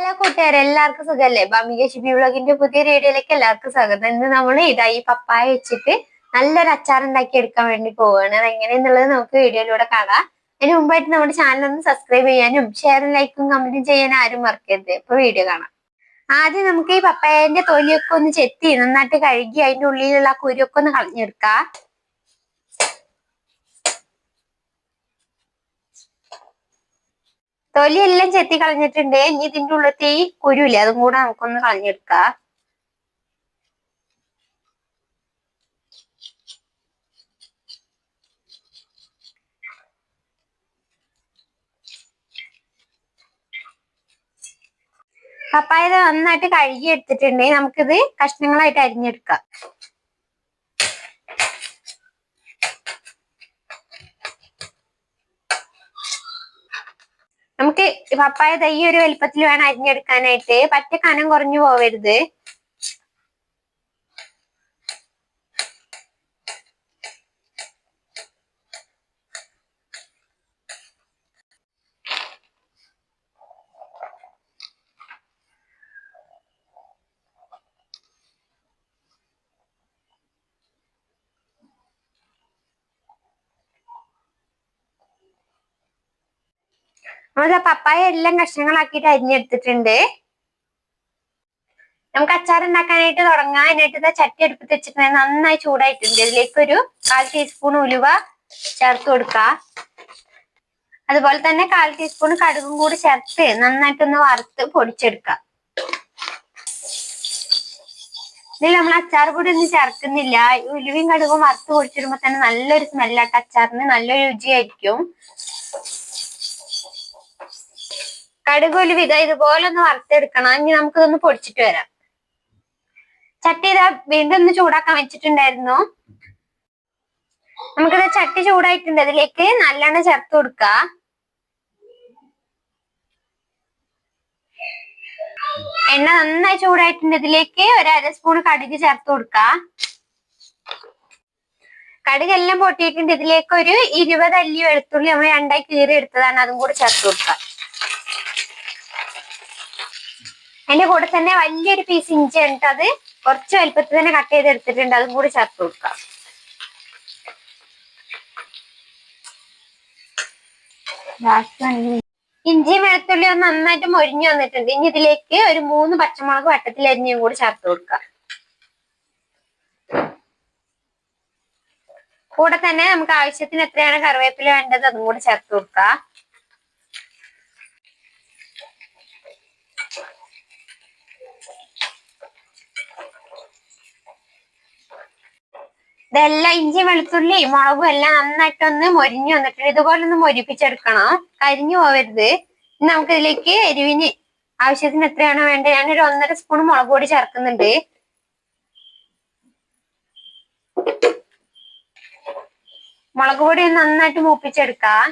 Hello കൂട്ടുകാരെ എല്ലാവർക്കും സുഖല്ലേ? ബാമിക ഷിബി വ്ളോഗിന്റെ പുതിയ വീഡിയോയിലേക്ക് എല്ലാവർക്കും സ്വാഗതം. ഇന്ന് നമ്മൾ ഇതായി പപ്പായ വെച്ചിട്ട് നല്ലൊരു അച്ചാർ ഉണ്ടാക്കി എടുക്കാൻ വേണ്ടി പോവുകയാണ് അത് എങ്ങനെയെന്നുള്ളത് നമുക്ക് വീഡിയോയിലൂടെ കാണാം. അതിന് മുമ്പായിട്ട് നമ്മുടെ ചാനൽ ഒന്ന് സബ്സ്ക്രൈബ് ചെയ്യാനും ഷെയറും ലൈക്കും കമന്റും ചെയ്യാൻ ആരും മറക്കരുത്. ഇപ്പൊ വീഡിയോ കാണാം. ആദ്യം നമുക്ക് ഈ പപ്പായന്റെ തൊലിയൊക്കെ ഒന്ന് ചെത്തി നന്നായിട്ട് കഴുകി അതിന്റെ ഉള്ളിലുള്ള കുരുവൊക്കെ ഒന്ന് കളഞ്ഞെടുക്കാം. തൊലിയെല്ലാം ചെത്തി കളഞ്ഞിട്ടുണ്ട്. ഇനി ഇതിന്റെ ഉള്ളത്തെ ഈ കുരുല്ലേ അതും കൂടെ നമുക്കൊന്ന് കളഞ്ഞെടുക്കാം. പപ്പായ നന്നായിട്ട് കഴുകി എടുത്തിട്ടുണ്ടെങ്കിൽ നമുക്കിത് കഷ്ണങ്ങളായിട്ട് അരിഞ്ഞെടുക്കാം. നമുക്ക് പപ്പായ തൈ ഒരു വലിപ്പത്തിൽ വേണം അരിഞ്ഞെടുക്കാനായിട്ട്. പറ്റ കനം കുറഞ്ഞു പോവരുത്. നമ്മൾ പപ്പായ എല്ലാം കഷ്ണങ്ങളാക്കിയിട്ട് അരിഞ്ഞെടുത്തിട്ടുണ്ട്. നമുക്ക് അച്ചാർ ഉണ്ടാക്കാനായിട്ട് തുടങ്ങാം. അതിനായിട്ട് ചട്ടി എടുപ്പത്ത് വെച്ചിട്ടുണ്ടെങ്കിൽ നന്നായി ചൂടായിട്ടുണ്ട്. ഇതിലേക്ക് ഒരു കാൽ ടീസ്പൂൺ ഉലുവ ചേർത്ത് കൊടുക്ക. അതുപോലെ തന്നെ കാൽ ടീസ്പൂൺ കടുകും കൂടി ചേർത്ത് നന്നായിട്ടൊന്ന് വറുത്ത് പൊടിച്ചെടുക്ക. ഇതിൽ നമ്മൾ അച്ചാർ പൊടി ഒന്നും ചേർക്കുന്നില്ല. ഉലുവയും കടുകും വറുത്ത് പൊടിച്ചിടുമ്പോ തന്നെ നല്ലൊരു സ്മെല്ലാട്ട് അച്ചാറിന്. നല്ലൊരു രുചിയായിരിക്കും. കടുകൊലു വിധ ഇതുപോലെ ഒന്ന് വറുത്തെടുക്കണം ഇനി നമുക്കിതൊന്ന് പൊടിച്ചിട്ട് വരാം. ചട്ടി ഇതാ വീണ്ടും ഒന്ന് ചൂടാക്കാൻ വെച്ചിട്ടുണ്ടായിരുന്നു. നമുക്കിത് ചട്ടി ചൂടായിട്ടുണ്ട്. അതിലേക്ക് നല്ലെണ്ണ ചേർത്ത് കൊടുക്ക. എണ്ണ നന്നായി ചൂടായിട്ടുണ്ട്. ഇതിലേക്ക് ഒരു അര സ്പൂൺ കടുക് ചേർത്ത് കൊടുക്ക. കടുക് എല്ലാം പൊട്ടിയിട്ടുണ്ട്. ഇതിലേക്ക് ഒരു ഇരുപത് അല്ലി വെളുത്തുള്ളി നമ്മൾ രണ്ടായി കീറി എടുത്തതാണ്. അതും കൂടി ചേർത്ത് കൊടുക്കുക അതിന്റെ കൂടെ തന്നെ വലിയൊരു പീസ് ഇഞ്ചി ഉണ്ട്. അത് കുറച്ച് വലുപ്പത്തിൽ തന്നെ കട്ട് ചെയ്ത് എടുത്തിട്ടുണ്ട്. അതും കൂടി ചേർത്ത് കൊടുക്കാം. ഇഞ്ചി വെളുത്തുള്ളി ഒന്ന് നന്നായിട്ട് മൊരിഞ്ഞു വന്നിട്ടുണ്ട്. ഇനി ഇതിലേക്ക് ഒരു മൂന്ന് പച്ചമുളക് വട്ടത്തിൽ അരിഞ്ഞും കൂടി ചേർത്ത് കൊടുക്കാം. കൂടെ തന്നെ നമുക്ക് ആവശ്യത്തിന് എത്രയാണ് കറിവേപ്പില വേണ്ടത് അതും കൂടി ചേർത്ത് കൊടുക്കാം. ഇതെല്ലാം ഇഞ്ചി വെളുത്തുള്ളി മുളകും എല്ലാം നന്നായിട്ടൊന്ന് മൊരിഞ്ഞു വന്നിട്ടുണ്ട്. ഇതുപോലെ ഒന്ന് മൊരിപ്പിച്ചെടുക്കണം. കരിഞ്ഞു പോവരുത്. നമുക്ക് ഇതിലേക്ക് എരിവിന് ആവശ്യത്തിന് എത്രയാണോ വേണ്ടത്? ഞാനൊരു ഒന്നര സ്പൂൺ മുളക് പൊടി ചേർക്കുന്നുണ്ട്. മുളക് പൊടി നന്നായിട്ട് മൂപ്പിച്ചെടുക്കാം.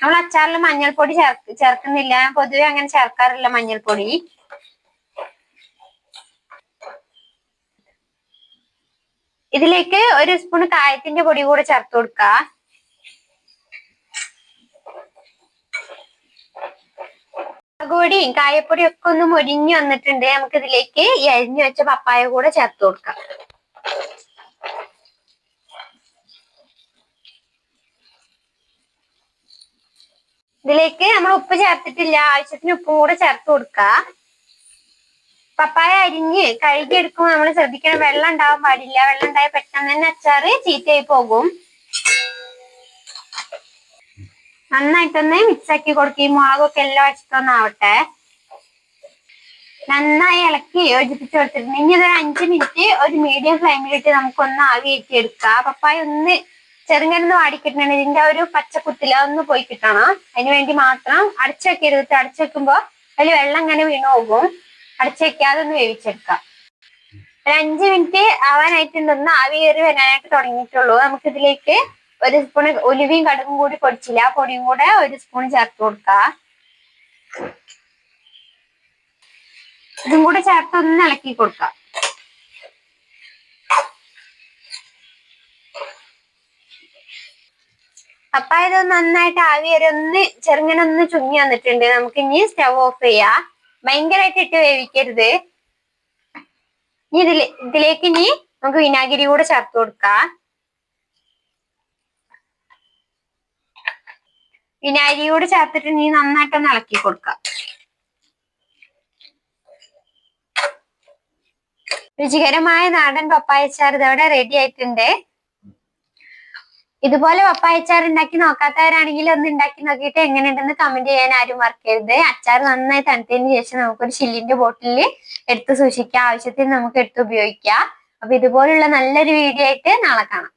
നമ്മൾ അച്ചാറിൽ മഞ്ഞൾപ്പൊടി ചേർക്ക് ചേർക്കുന്നില്ല. പൊതുവെ അങ്ങനെ ചേർക്കാറില്ല മഞ്ഞൾപ്പൊടി. ഇതിലേക്ക് ഒരു സ്പൂൺ കായത്തിന്റെ പൊടി കൂടെ ചേർത്ത് കൊടുക്ക. മുളകുപൊടിയും കായപ്പൊടിയും ഒക്കെ ഒന്ന് മൊരിഞ്ഞു വന്നിട്ടുണ്ട്. നമുക്ക് ഇതിലേക്ക് ഈ അരിഞ്ഞു വെച്ച പപ്പായ കൂടെ ചേർത്ത് കൊടുക്കാം. ഇതിലേക്ക് നമ്മൾ ഉപ്പ് ചേർത്തിട്ടില്ല. ആവശ്യത്തിന് ഉപ്പും കൂടെ ചേർത്ത് കൊടുക്കുക പപ്പായ അരിഞ്ഞ് കഴുകി എടുക്കുമ്പോൾ നമ്മൾ ശ്രദ്ധിക്കണം. വെള്ളം ഉണ്ടാവാൻ പാടില്ല. വെള്ളം ഉണ്ടായ പെട്ടെന്ന് തന്നെ അച്ചാറ് ചീത്തയായി പോകും. നന്നായിട്ടൊന്ന് മിക്സ് ആക്കി കൊടുക്കും. ഈ മുളകൊക്കെ എല്ലാം വെച്ചിട്ടൊന്നാവട്ടെ നന്നായി ഇളക്കി യോജിപ്പിച്ച് കൊടുത്തിട്ടുണ്ട്. ഇനി ഇതൊരു അഞ്ച് മിനിറ്റ് ഒരു മീഡിയം ഫ്ലെയിമിലിട്ട് നമുക്കൊന്ന് ആവി എടുക്കാം പപ്പായ ഒന്ന് ചെറുങ്ങനൊന്ന് വാടിക്കിട്ടണം ഇതിന്റെ ഒരു പച്ചക്കുത്തില ഒന്ന് പോയി കിട്ടണം. അതിന് വേണ്ടി മാത്രം അടച്ചു വെക്കരുത് അടച്ചു വെക്കുമ്പോ അതിൽ വെള്ളം ഇങ്ങനെ വീണു പോകും. അടച്ചു വെക്കാതെ ഒന്ന് വേവിച്ചെടുക്കാം. ഒരു അഞ്ച് മിനിറ്റ് ആവാനായിട്ടുണ്ടെന്ന് ആവി കയറി വരാനായിട്ട് തുടങ്ങിയിട്ടുള്ളൂ. നമുക്ക് ഇതിലേക്ക് ഒരു സ്പൂൺ ഒലിവിയും കടുകും കൂടി പൊടിച്ചില്ല. ആ പൊടിയും കൂടെ ഒരു സ്പൂൺ ചേർത്ത് കൊടുക്കാം. ഇതും കൂടെ ചേർത്ത് ഒന്ന് ഇളക്കി കൊടുക്കാം. അപ്പൊ ഇത് നന്നായിട്ട് ആവി വരെ ഒന്ന് ചെറുങ്ങനെ ഒന്ന് ചുങ്ങി വന്നിട്ടുണ്ട്. നമുക്ക് ഇനി സ്റ്റവ് ഓഫ് ചെയ്യാം. ഭയങ്കരമായിട്ട് ഇട്ട് വേവിക്കരുത്. ഇതിൽ ഇതിലേക്ക് ഇനി നമുക്ക് വിനാഗിരി കൂടെ ചേർത്ത് കൊടുക്കാം. വിനാഗിരി കൂടെ ചേർത്തിട്ട് ഇനി നന്നായിട്ടൊന്ന് ഇളക്കി കൊടുക്കാം. രുചികരമായ നാടൻ പപ്പായച്ചാർ ഇതവിടെ റെഡി ആയിട്ടുണ്ട്. ഇതുപോലെ പപ്പായച്ചാർ ഉണ്ടാക്കി നോക്കാത്തവരാണെങ്കിൽ ഒന്ന് ഉണ്ടാക്കി നോക്കിയിട്ട് എങ്ങനെ ഉണ്ടെന്ന് കമന്റ് ചെയ്യാൻ ആരും മറക്കരുത്. അച്ചാർ നന്നായി തണുത്തതിന് ശേഷം നമുക്കൊരു ചില്ലിന്റെ ബോട്ടിലിൽ എടുത്ത് സൂക്ഷിക്കാം. ആവശ്യത്തിന് നമുക്ക് എടുത്ത് ഉപയോഗിക്കാം. അപ്പൊ ഇതുപോലുള്ള നല്ലൊരു വീഡിയോ ആയിട്ട് നാളെ കാണാം.